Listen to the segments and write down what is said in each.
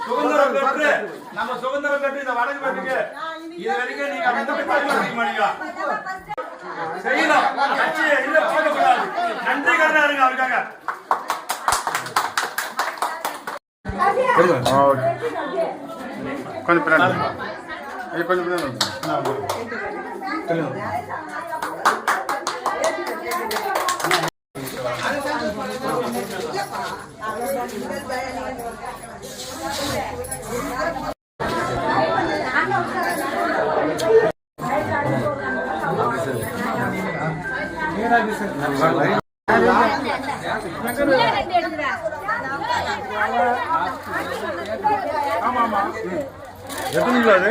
சுதந்திரம் பெற்று நம்ம சுதந்திரம் பெற்று இந்த வடக்கு பெற்றுக்கு இது வரைக்கும் நீங்க செய்யணும் கட்சியை இல்ல போகக்கூடாது நன்றி கடனா இருங்க அவருக்காக கொஞ்சம் பின்னாடி எத்தனை கொஞ்சம் பின்னாடி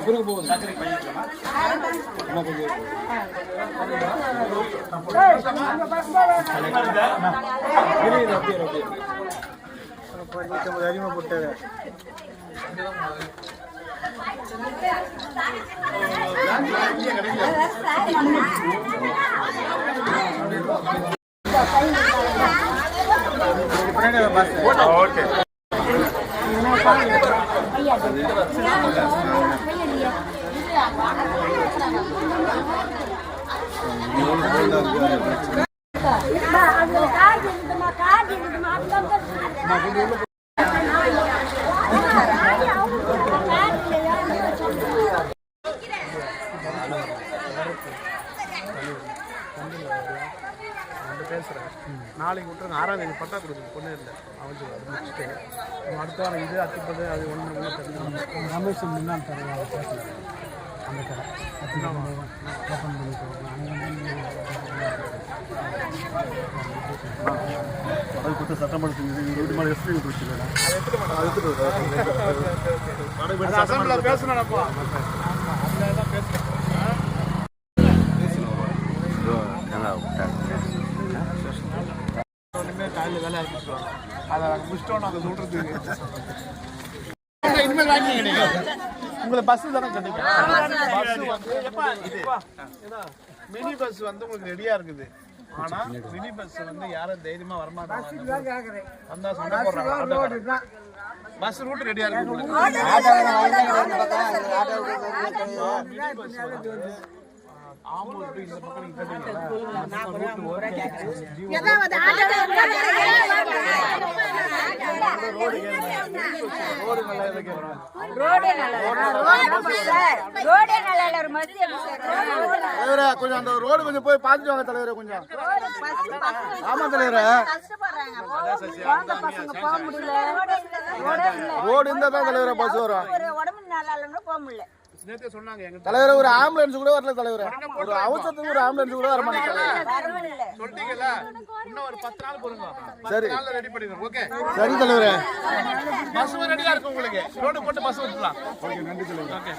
வருவாரு போகுது போங்க ஏன் சைடு அதிகமாக போட்டாரு ஓகே கார்டு இருக்குமா கார்டு இருக்குமா பேசுகிறேன் நாளைக்கு விட்டுருங்க. ஆறாம் தேதி பட்டா கொடுக்குது பொண்ணு இல்லை. அவன் அது முடிச்சுட்டு. நம்ம அடுத்த வாரம் இது அத்திப்பது அது ஒன்று ஒன்று தெரிஞ்சு ரமேஷ் முன்னாள் தலைவர் பேசுகிறேன் அந்த கடை. ஓப்பன் பண்ணி அது கொடுத்து சட்டமன்றத்துக்கு வீடு மேலே எஸ்பி கொடுத்துருக்கேன் அசம்பிளில் பேசணும்ப்பா அதில் தான் பேசுகிறேன் காலையில் வேலை ஆரம்பிச்சிடுவாங்க அதை முடிச்சிட்டோம் அதை சொல்கிறதுக்கு இனிமேல் வாங்கிங்க நீங்க உங்களை பஸ் தானே கேட்டீங்க பஸ் வந்து எப்பா மினி பஸ் வந்து உங்களுக்கு ரெடியா இருக்குது ஆனா மினி பஸ் வந்து யாரும் தைரியமா வரமாட்டாங்க வந்தா சண்டை போடுறாங்க பஸ் ரூட் ரெடியா இருக்கு அந்த ரோடு கொஞ்சம் அந்த ரோடு கொஞ்சம் போய் பாத்துட்டு வாங்க தலைவரே கொஞ்சம். ஆமா தலைவரே. ரோடு இருந்தா தான் தலைவரே பஸ் வரும். உடம்பு நல்லா போக முடியல நேத்தே சொன்னாங்க எங்க தலைவரே ஒரு ஆம்புலன்ஸ் கூட வரல தலைவரே. ஒரு அவசரத்துக்கு ஒரு ஆம்புலன்ஸ் கூட வர இன்னும் ஒரு நாள் பொறுங்க சரி. பத்து நாள்ல ரெடி பண்ணிடுறோம். ஓகே சரி தலைவரே. பஸ் ரெடியா இருக்கு உங்களுக்கு. ரோடு போட்டு பஸ் விட்டுலாம் ஓகே நன்றி தலைவரே. ஓகே